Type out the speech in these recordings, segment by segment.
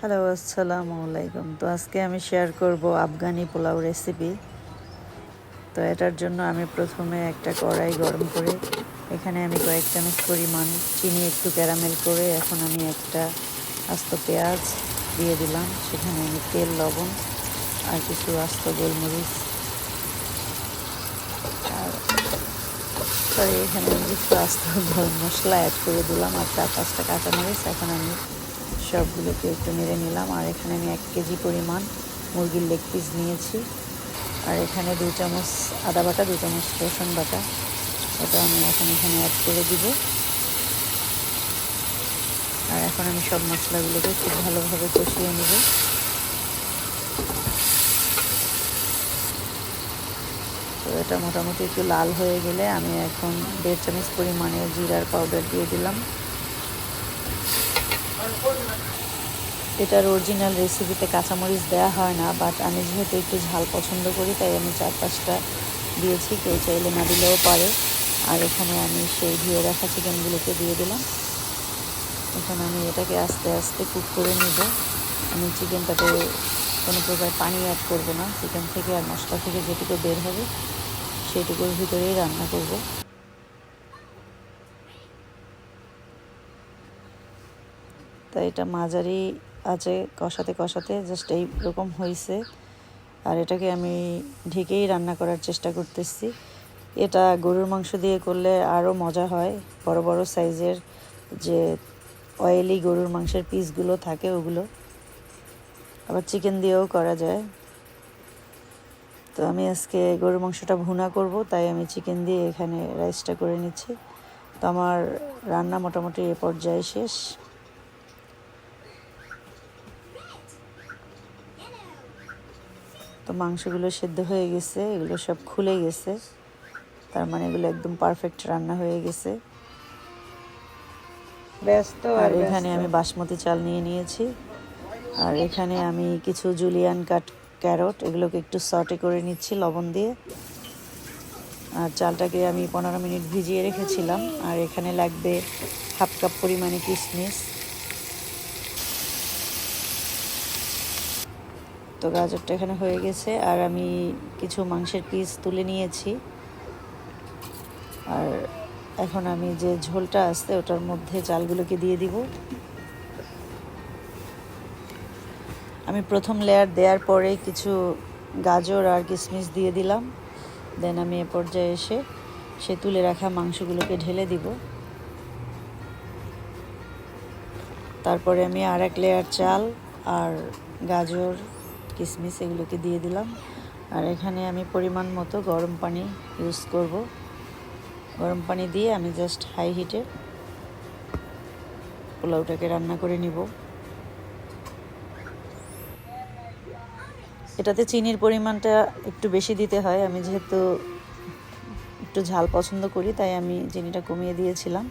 Hello আসসালামু আলাইকুম তো আজকে আমি শেয়ার করব আফগানি পোলাও রেসিপি তো এটার জন্য আমি প্রথমে একটা কড়াই গরম করে, এখানে আমি কয়েক চামচ পরিমাণ চিনি, একটু ক্যারামেল করে, এখন আমি একটা আস্ত পেঁয়াজ দিয়ে দিলাম। সেখানে আমি তেল, লবণ আর কিছু আস্ত গোলমরিচ। আর এখানে আমি কিছু আস্ত গরম মশলা অ্যাড করে দিলাম, আর চার পাঁচটা কাঁচামরিচ। এখন আমি সবগুলোকে একটু নেড়ে নিলাম। আর এখানে আমি এক কেজি পরিমাণ মুরগির লেগ পিস নিয়েছি। আর এখানে দু চামচ আদা বাটা, দু চামচ রসুন বাটা। ওটা আমি এখন এখানে অ্যাড করে দিব। আর এখন আমি সব মশলাগুলোকে খুব ভালোভাবে কষিয়ে নেব। তো এটা মোটামুটি একটু লাল হয়ে গেলে আমি এখন দেড় চামচ পরিমাণে জিরার পাউডার দিয়ে দিলাম। এটার অরিজিনাল রেসিপিতে কাঁচামরিচ দেওয়া হয় না বাট আমি যেহেতু একটু ঝাল পছন্দ করি, তাই আমি চার পাঁচটা দিয়েছি, কেউ চাইলে না দিলেও পারে। আর এখানে আমি সেই ধুয়ে রাখা চিকেনগুলোকে দিয়ে দিলাম। এখন আমি এটাকে আস্তে আস্তে কুক করে নিব। আমি চিকেনটাতে কোনো প্রকার পানি অ্যাড করব না। চিকেন থেকে আর মশলা থেকে যেটুকু বের হবে, সেটুকুর ভিতরেই রান্না করব। তো এটা মাঝারি আছে, কষাতে কষাতে জাস্ট এইরকম হয়েছে আর এটাকে আমি ঢেকেই রান্না করার চেষ্টা করতেছি। এটা গরুর মাংস দিয়ে করলে আরও মজা হয়। বড় বড় সাইজের যে অয়েলি গরুর মাংসের পিসগুলো থাকে ওগুলো। আবার চিকেন দিয়েও করা যায়। তো আমি আজকে গরুর মাংসটা ভুনা করব, তাই আমি চিকেন দিয়ে এখানে রাইসটা করে নিচ্ছি। তো আমার রান্না মোটামুটি এ পর্যায়ে শেষ। তো মাংসগুলো সেদ্ধ হয়ে গেছে এগুলো সব খুলে গেছে। তার মানে এগুলো একদম পারফেক্ট রান্না হয়ে গেছে। ব্যস্ত আর এখানে আমি বাসমতি চাল নিয়ে নিয়েছি। আর এখানে আমি কিছু জুলিয়ান কাট ক্যারট এগুলোকে একটু সটে করে নিচ্ছি লবণ দিয়ে। আর চালটাকে আমি পনেরো মিনিট ভিজিয়ে রেখেছিলাম। আর এখানে লাগবে হাফ কাপ পরিমাণে কিশমিশ তো গাজরটা এখানে হয়ে গেছে, আর আমি কিছু মাংসের পিস তুলে নিয়েছি। আর এখন আমি যে ঝোলটা আসতে ওটার মধ্যে চালগুলোকে দিয়ে দিব। আমি প্রথম লেয়ার দেওয়ার পরে কিছু গাজর আর কিশমিশ দিয়ে দিলাম। দেন আমি এ পর্যায়ে এসে সে তুলে রাখা মাংসগুলোকে ঢেলে দিব। তারপরে আমি আর এক লেয়ার চাল আর গাজর কিশমিশ এগুলোকে দিয়ে দিলাম। আর এখানে আমি পরিমাণ মতো গরম পানি ইউজ করব। গরম পানি দিয়ে আমি জাস্ট হাই হিটে পোলাওটাকে রান্না করে নিব। এটাতে চিনির পরিমাণটা একটু বেশি দিতে হয়। আমি যেহেতু একটু ঝাল পছন্দ করি, তাই আমি চিনিটা কমিয়ে দিয়েছিলাম।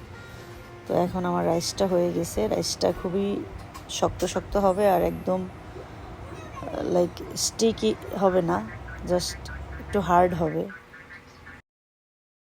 তো এখন আমার রাইসটা হয়ে গেছে। রাইসটা খুবই শক্ত শক্ত হবে আর একদম লাইক স্টিকি হবে না জাস্ট একটু হার্ড হবে।